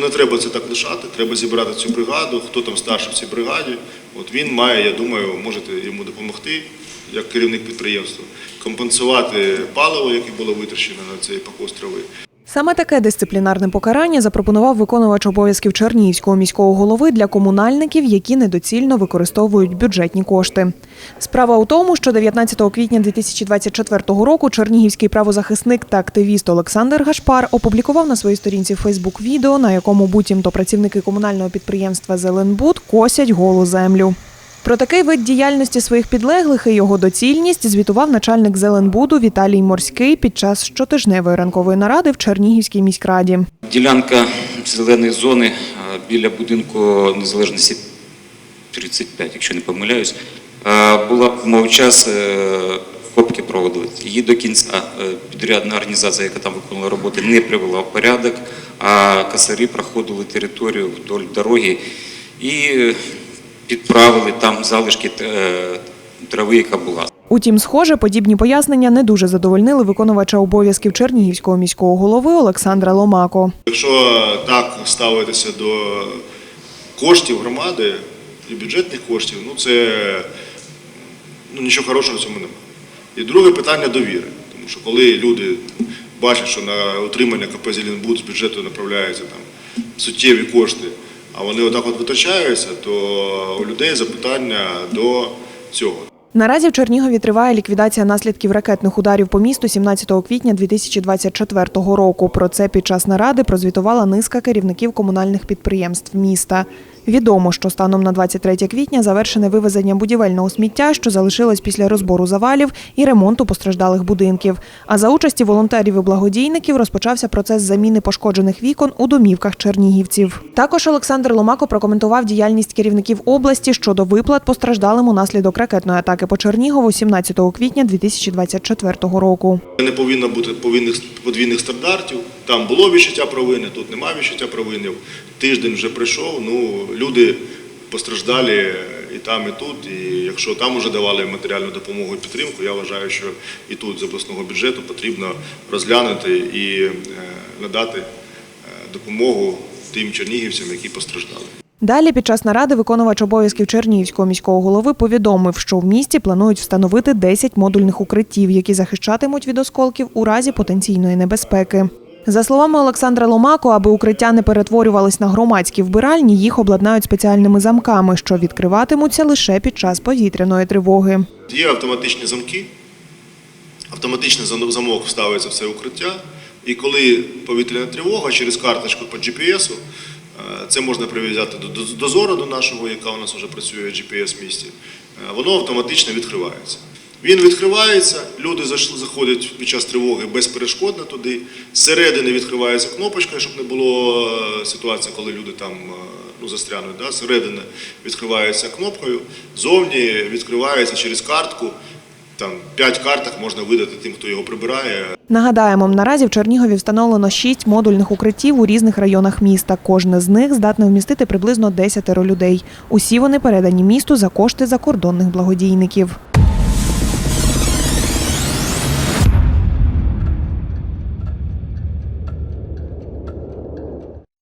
не треба це так лишати, треба зібрати цю бригаду, хто там старший в цій бригаді. От він має, я думаю, можете йому допомогти, як керівник підприємства, компенсувати паливо, яке було витрачено на цей покос трави. Саме таке дисциплінарне покарання запропонував виконувач обов'язків Чернігівського міського голови для комунальників, які недоцільно використовують бюджетні кошти. Справа у тому, що 19 квітня 2024 року чернігівський правозахисник та активіст Олександр Гашпар опублікував на своїй сторінці Фейсбук відео, на якому буцімто працівники комунального підприємства Зеленбуд косять голу землю. Про такий вид діяльності своїх підлеглих і його доцільність звітував начальник Зеленбуду Віталій Морський під час щотижневої ранкової наради в Чернігівській міськраді. Ділянка зеленої зони е, біля будинку незалежності 35, якщо не помиляюсь, е, була в мов час е, копки проводили. Її до кінця е, підрядна організація, яка там виконувала роботи, не привела в порядок, а косарі проходили територію вдоль дороги і підправили там залишки е, трави, яка була. Утім, схоже, подібні пояснення не дуже задовольнили виконувача обов'язків Чернігівського міського голови Олександра Ломако. Якщо так ставитися до коштів громади і бюджетних коштів, ну це ну, нічого хорошого в цьому немає. І друге питання довіри. Тому що коли люди бачать, що на утримання КП «Зеленбуд» з бюджету направляються там суттєві кошти, а вони отак от витрачаються, то у людей запитання до цього. Наразі в Чернігові триває ліквідація наслідків ракетних ударів по місту 17 квітня 2024 року. Про це під час наради прозвітувала низка керівників комунальних підприємств міста. Відомо, що станом на 23 квітня завершене вивезення будівельного сміття, що залишилось після розбору завалів і ремонту постраждалих будинків. А за участі волонтерів і благодійників розпочався процес заміни пошкоджених вікон у домівках чернігівців. Також Олександр Ломако прокоментував діяльність керівників області щодо виплат постраждалим унаслідок ракетної атаки по Чернігову 17 квітня 2024 року. Не повинно бути повинних подвійних стандартів. Там було відчуття провини, тут немає відчуття провини. Тиждень вже прийшов. Ну люди постраждалі і там, і тут. І якщо там вже давали матеріальну допомогу і підтримку, я вважаю, що і тут з обласного бюджету потрібно розглянути і е, надати е, допомогу тим чернігівцям, які постраждали. Далі під час наради виконувач обов'язків Чернігівського міського голови повідомив, що в місті планують встановити 10 модульних укриттів, які захищатимуть від осколків у разі потенційної небезпеки. За словами Олександра Ломако, аби укриття не перетворювались на громадські вбиральні, їх обладнають спеціальними замками, що відкриватимуться лише під час повітряної тривоги. Є автоматичні замки, автоматичний замок вставиться в це укриття, і коли повітряна тривога через карточку по GPS, е, це можна прив'язати до доз- дозору до нашого, яка у нас вже працює в місті, е, воно автоматично відкривається. Він відкривається, люди заходять під час тривоги безперешкодно туди. Зсередини відкривається кнопочка, щоб не було е, ситуації, коли люди там е, ну, застрянуть. Да? Зсередини відкривається кнопкою, зовні відкривається через картку. Там п'ять карток можна видати тим, хто його прибирає. Нагадаємо, наразі в Чернігові встановлено шість модульних укриттів у різних районах міста. Кожне з них здатне вмістити приблизно 10 людей. Усі вони передані місту за кошти закордонних благодійників.